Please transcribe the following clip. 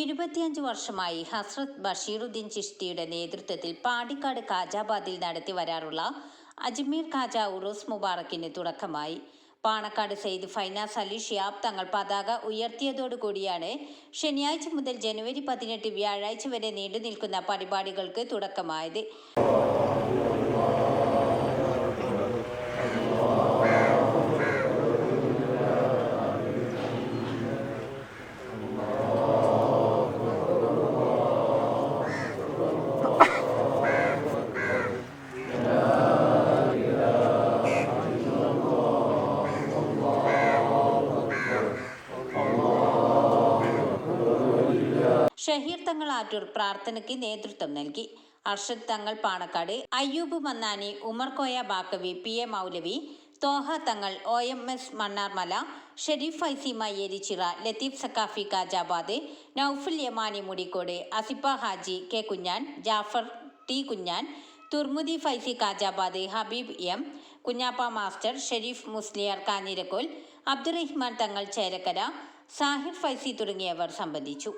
ഇരുപത്തിയഞ്ച് വർഷമായി ഹസ്രത് ബഷീറുദ്ദീൻ ചിഷ്തിയുടെ നേതൃത്വത്തിൽ പാണ്ടിക്കാട് കാജാബാദിൽ നടത്തി വരാറുള്ള അജ്മീർ ഖാജ ഉറൂസ് മുബാറക്കിന് തുടക്കമായി. പാണക്കാട് സെയ്ദ് ഫൈനാസ് അലി ഷിയാബ് തങ്ങൾ പതാക ഉയർത്തിയതോടുകൂടിയാണ് ശനിയാഴ്ച മുതൽ ജനുവരി പതിനെട്ട് വ്യാഴാഴ്ച വരെ നീണ്ടു നിൽക്കുന്ന പരിപാടികൾക്ക് തുടക്കമായത്. ഷഹീർ തങ്ങൾ ആറ്റൂർ പ്രാർത്ഥനയ്ക്ക് നേതൃത്വം നൽകി. Arshad Thangal Panakkad Ayyub Mannani Umar Koya Baqavi P A Moulavi Thoha Thangal O M S Mannarmala Sherif ഫൈസിമ Erichira Latheef Saqafi Kajabad Noufal Yamani Mudikkode Asippa Haji K Kunjan Jafar T Kunjan Thurmudi Faizy Kajabad Habeeb M Kunhappa master Sherif Musliyar Kanhirakkol Abdurahman Thangal Cherakkara Sahib Faizy തുടങ്ങിയവർ സംബന്ധിച്ചു.